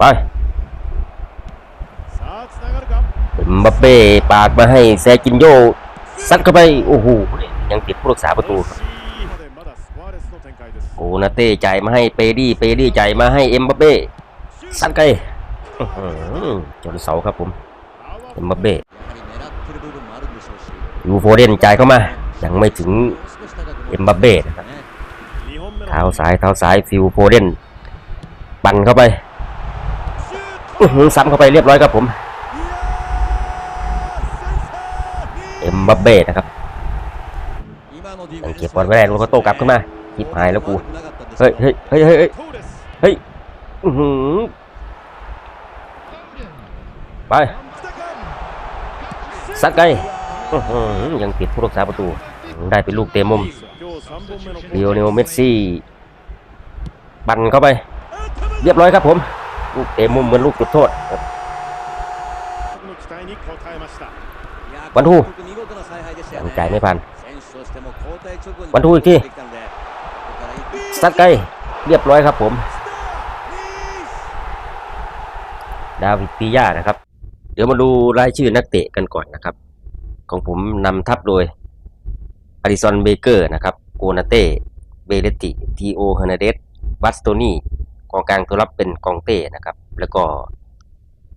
ไปมาเป้ปาดมาให้แซกินโยสัดเข้าไป โอ้โหยังติดผู้รักษาประตูโกนาเต้ใจมาให้เปดี้เปดี้จมาให้เอ็มบาเป้สัดไกลจนเสาครับผมเอ็มบาเป้ยูโฟเดนใจเข้ามา ยังไม่ถึงเอ็มบาเป้นะครับเท้าสายเท้าสายฟิวโฟเดนปั่นเข้าไป ซ้ำเข้าไปเรียบร้อยครับผม เอ็มบับเบ้นะครับเก็บบอลไว้ได้ลูกโตกลับขึ้นมาคิบหายแล้วกู เฮ้ยเฮ้ยเฮ้ยเฮ้ยเฮ้ยไปซัดไกยังติดผู้รักษาประตู ได้เป็นลูกเตะมุมเรียวเนลเมสซี่บั่นเข้าไป เรียบร้อยครับผม ลูกเตะมุมเหมือนลูกจุดโทษรับวันทูยัใจไม่พันวันทูอีกทีสัดไกลเรียบร้อยครับผม ดาวิดปิยานะครับ เดี๋ยวมาดูรายชื่อนักเตะกันก่อนนะครับ ของผมนำทัพโดยอาริซอนเบเกอร์นะครับโกนาเต้เบเลติทีโอเฮเนเดสวัตสโตนี กองกลางตัวรับเป็นกองเต้นะครับ แล้วก็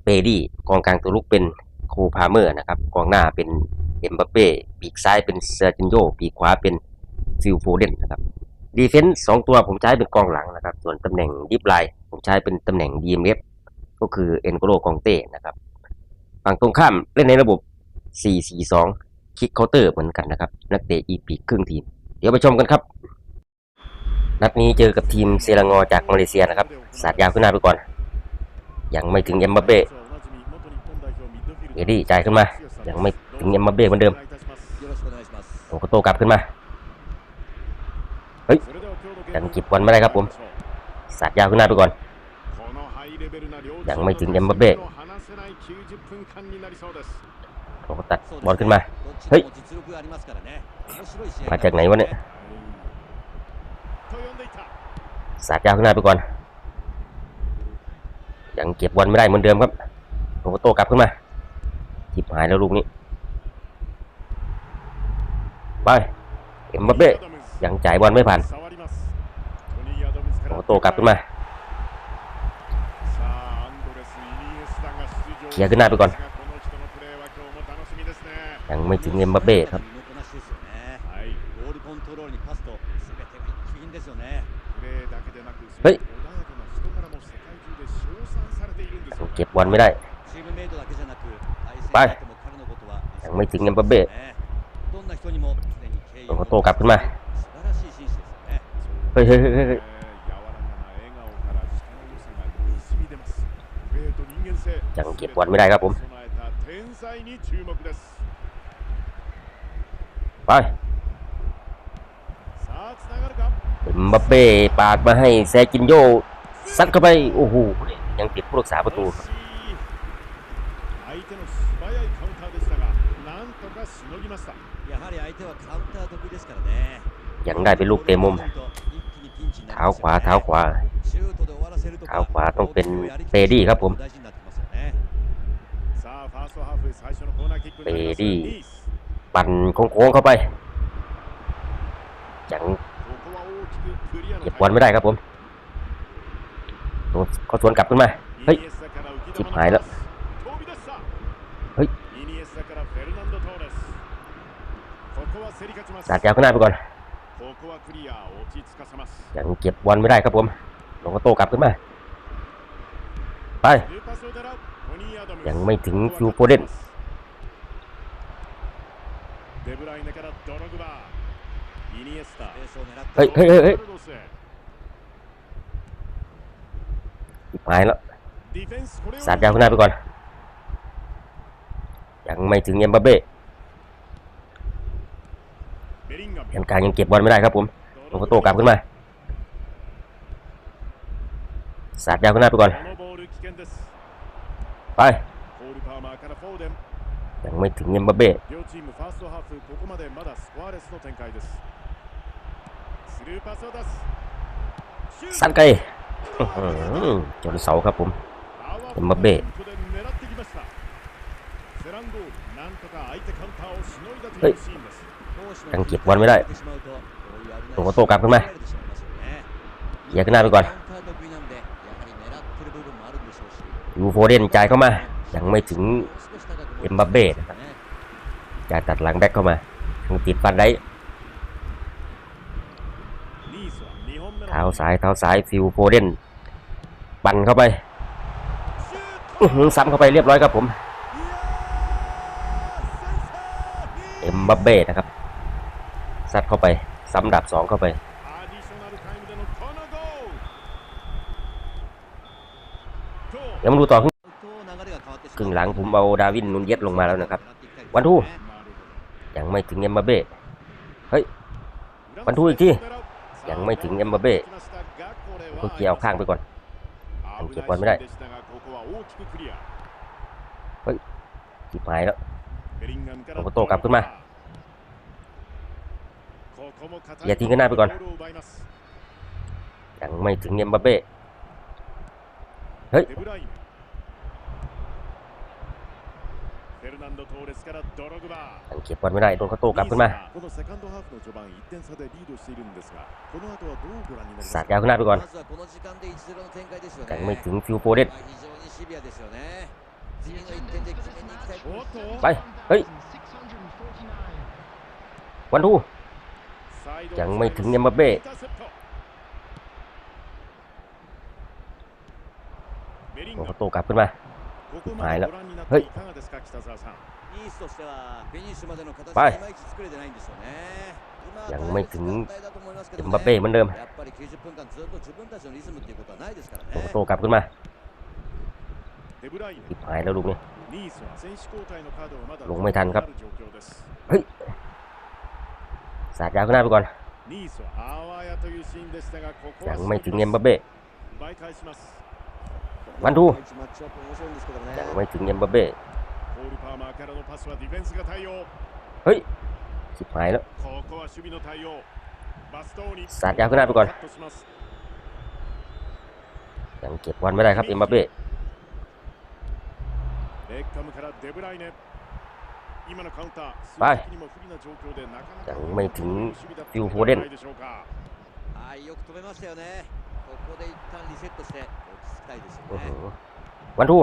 เปดี้กองกลางตัวลุกเป็นโคพาเมอร์นะครับ กองหน้าเป็นเอ็มบัปเป้ปีกซ้ายเป็นเซอร์จินโยปีกขวาเป็นฟิลโฟเดนนะครับดีเฟนส์สองตัวผมใช้เป็นกองหลังนะครับ ส่วนตำแหน่งดิฟไลน์ผมใช้เป็นตำแหน่ง DMF ก็คือเอ็นโกโลกองเต้นะครับฝั่งตรงข้ามเล่นในระบบ 4-4-2 คิกเคาน์เตอร์เหมือนกันนะครับ นักเตะอีปีกครึ่งทีม เดี๋ยวไปชมกันครับ นัดนี้เจอกับทีมเซรางอจากมาเลเซียนะครับ สาดยาวขึ้นหน้าไปก่อน ยังไม่ถึงเอ็มบาเบ้เอดี้จ่ายขึ้นมา ยังไม่ถึงเอ็มบาเบ้เหมือนเดิมโอ้โโตกลับขึ้นมา เฮ้ยยังเก็บบอลไม่ได้ครับผม สาดยาวขึ้นหน้าไปก่อน ยังไม่ถึงเอ็มบาเบ้โอ้ตัดบอลขึ้นมา เฮ้ย มาจากไหนวะเนี่ย สาดยาวขึ้นหน้าไปก่อน ยังเก็บบอลไม่ได้เหมือนเดิมครับโอโตกลับขึ้นมาจิบหายแล้วลูกนี้ไปเอ็มบัปเป้ยังจ่ายบอลไม่ผ่านโอโตกลับขึ้นมาเคลียร์ขึ้นหน้าไปก่อน ยังไม่ถึงเอ็มบัปเป้ครับ เฮ้ยเก็บบอลไม่ได้ ไป ยังไม่ถึงเงินบับเบ้ตัวเโตกลับขึ้นมาเฮ้ยเฮ้ยยังเก็บบอลไม่ได้ครับผม ไป บัเป้ปาดมาให้แซกินโยสัดเข้าไป โอ้โหยังติดผู้รักษาประตูยังได้เป็นลูกเตะมุมเท้าขวาเท้าขวาเท้าขวาต้องเป็นเปดี้ครับผมเปดี้ปั่นโค้งๆเข้าไปยัง เก็บบอลไม่ได้ครับผมโดนเขาสวนกลับขึ้นมา เฮ้ยจิบหายแล้ว เฮ้ยจัดแกวข้างหน้าไปก่อน ยังเก็บบอลไม่ได้ครับผมลงก็โตกลับขึ้นมา ไป ยังไม่ถึงคิวโปเดนเฮ้ยเฮ้ยเฮ้ย อีกไม้แล้วสาดยาวขึ้นหน้าไปก่อน ยังไม่ถึงเยมบับเบ้ยังการยังเก็บบอลไม่ได้ครับผมโอโตกลับขึ้นมาสาดยาวขึ้นหน้าไปก่อน ไป ยังไม่ถึงเยมบับเบ้สันไก จนเสาครับผมเอมบัเบ้เฮ้ยยังเก็บวันไม่ได้ตัวโตกลับขึ้นมาอย่าขึ้นหน้าไปก่อนยูโฟเดนจ่ายเข้ามา ยังไม่ถึงเอ็มบาเบ้นะจ่ายตัดหลังแบ็คเข้ามายังติดฟันได้ ท้าซ้ายเท้าซ้ายฟิวโฟเดนปั่นเข้าไปซ้ำเข้าไปเรียบร้อยครับผมเอ็มบัเบนะครับซัดเข้าไปซ้ำดับสองเข้าไปเดี๋ยวมาดูต่อครึ่งหลังผมเอาดาวินนุนเย็ดลงมาแล้วนะครับ วันทูยังไม่ถึงเอ็มบัเบเฮ้ยวันทูอีกที ยังไม่ถึงเอ็มบัปเบ้ก็เกี่ยวข้างไปก่อนยังเก็บบอลไม่ได้เฮ้ยจิบหายแล้วโรเบโตกลับขึ้นมาอย่าทิ้งกันหน้าไปก่อนยังไม่ถึงเอ็มบัปเบ้เฮ้ย ยังเก็บบอลไม่ได้โดนเขาโต้กลับขึ้นมาสาดแก้วขึ้นหน้าไปก่อนแต่ไม่ถึงฟิวโปเดนไป เฮ้ย วันทูยังไม่ถึงเนมเบ้โดนเขาโต้กลับขึ้นมา หายแล้วเฮ้ยไปยังไม่ถึงเอ็มบาเป้เหมือนเดิมโตกลับขึ้นมาอีกหายแล้วลูกนี้ลงไม่ทันครับเฮ้ยสาดยาวข้างหน้าไปก่อนยังไม่ถึงเอ็มบาเป้ วันดูยังไม่ถึงเอมบัเบ้เฮ้ยสิบหายแล้วสาดยาวขึ้นหน้าไปก่อนยังเก็บวันไม่ได้ครับเอมบัเบ้ไปยังไม่ถึงฟิวโฟเดน วันทู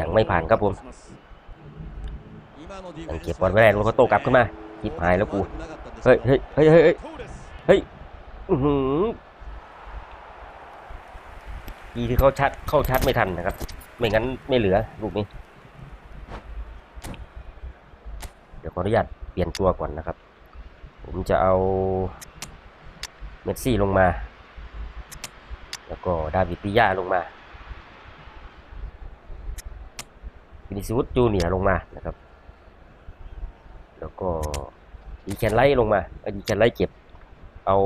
ยังไม่ผ่านครับผมยังเก็บบอลไม่ได้ลูกเขาโตกลับขึ้นมาคิบหายแล้วกู เฮ้ยเฮ้ยเฮ้ยเฮ้ยเฮ้ยดีที่เขาชัดเข้าชัดไม่ทันนะครับ ไม่งั้นไม่เหลือลูกนี้ เดี๋ยวขออนุญาตเปลี่ยนตัวก่อนนะครับ ผมจะเอาเมสซี่ลงมา แล้วก็ดาวิดปิยาลงมาวินิสูตจูเนียลงมานะครับ แล้วก็ดีแคนไล่ลงมาดีแคนไล่เก็บ เอา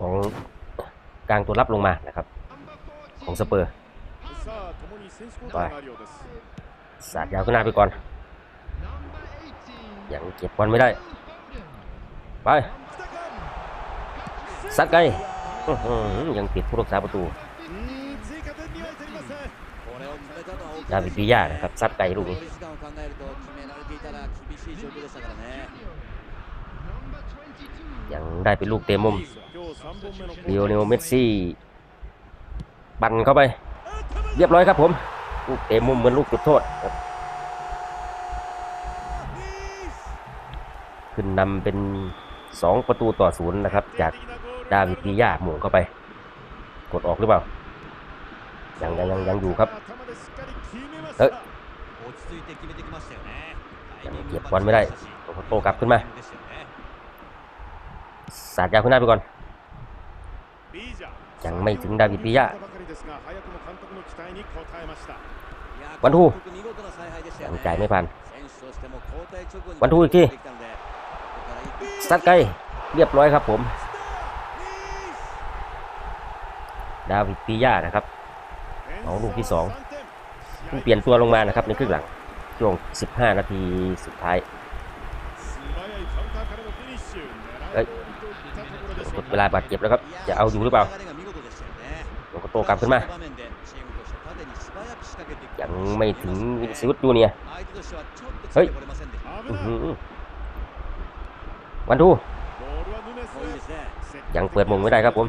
ของกลางตัวรับลงมานะครับ ของสเปอร์ไปสาดยาวขึ้นหน้าไปก่อนยังเก็บบอลไม่ได้ ไป สักไกยังติดผู้รักษาประตูดาวิดวิยานะครับซัดไกลลูกนี้ยังได้เป็นลูกเตะมุมเดียวเนลเมสซี่ปั่นเข้าไป เรียบร้อยครับผม ลูกเตะมุมเหมือนลูกจุดโทษ ขึ้นนำเป็น 2 ประตูต่อศูนย์นะครับ จาก ดาวิติยาหมุนเข้าไป กดออกหรือเปล่า ยังยังยังยังอยู่ครับ เฮ้ยเก็บบอลไม่ได้โตกลับขึ้นมา สาดยาวขึ้นหน้าไปก่อน ยังไม่ถึงดาวิดปิยะวันทูยังจ่ายไม่ผ่าน วันทูอีกทีสัดไกล เรียบร้อยครับผม ดาวิปิยานะครับของลูกที่2เพิ่งเปลี่ยนตัวลงมานะครับในครึ่งหลังช่วง 15 นาทีสุดท้ายเฮ้ยเวลาบาดเจ็บแล้วครับ จะเอาอยู่หรือเปล่าโลโกโตกลับขึ้นมา ยังไม่ถึงวินิซิอุสจูเนี่ยเฮ้ยวันทูยังเปิดมุงไม่ได้ครับผม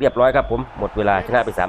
เรียบร้อยครับผมหมดเวลาชนะไปสาม